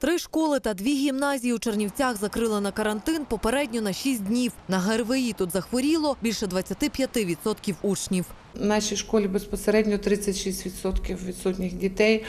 Три школи та дві гімназії у Чернівцях закрили на карантин попередньо на 6 днів. На ГРВІ тут захворіло більше 25% учнів. В нашій школі безпосередньо 36% відсутніх дітей.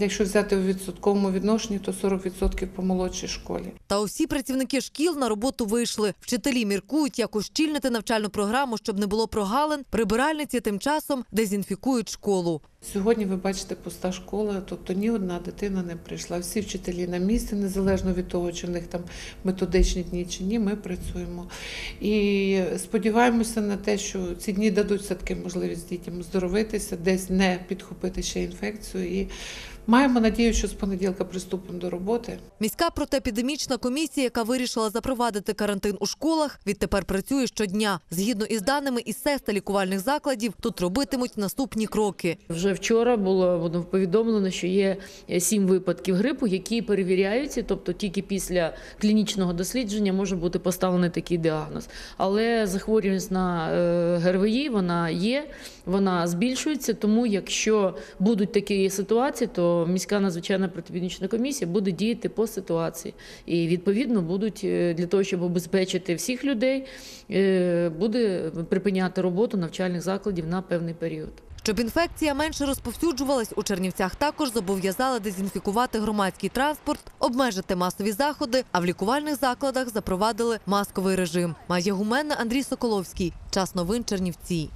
Якщо взяти у відсотковому відношенні, то 40% по молодшій школі. Та усі працівники шкіл на роботу вийшли. Вчителі міркують, як ущільнити навчальну програму, щоб не було прогалин. Прибиральниці тим часом дезінфікують школу. Сьогодні ви бачите пуста школа, тобто ні одна дитина не прийшла. Всі вчителі на місці, незалежно від того, чи в них там методичні дні чи ні, ми працюємо. І сподіваємося на те, що ці дні дадуть все-таки можливість дітям здоровитися, десь не підхопити ще інфекцію. І маємо надію, що з понеділка приступимо до роботи. Міська протиепідемічна комісія, яка вирішила запровадити карантин у школах, відтепер працює щодня. Згідно із даними із СЕС та лікувальних закладів, тут робитимуть наступні кроки. Вже вчора було воно повідомлено, що є сім випадків грипу, які перевіряються, тобто тільки після клінічного дослідження може бути поставлений такий діагноз. Але захворюваність на е, ГРВІ вона є, вона збільшується. Тому, якщо будуть такі ситуації, то міська надзвичайна протипіднічна комісія буде діяти по ситуації. І відповідно будуть е, для того, щоб обезпечити всіх людей, е, буде припиняти роботу навчальних закладів на певний період. Щоб інфекція менше розповсюджувалась, у Чернівцях також зобов'язали дезінфікувати громадський транспорт, обмежити масові заходи, а в лікувальних закладах запровадили масковий режим. Майя Гуменна, Андрій Соколовський. Час новин Чернівці.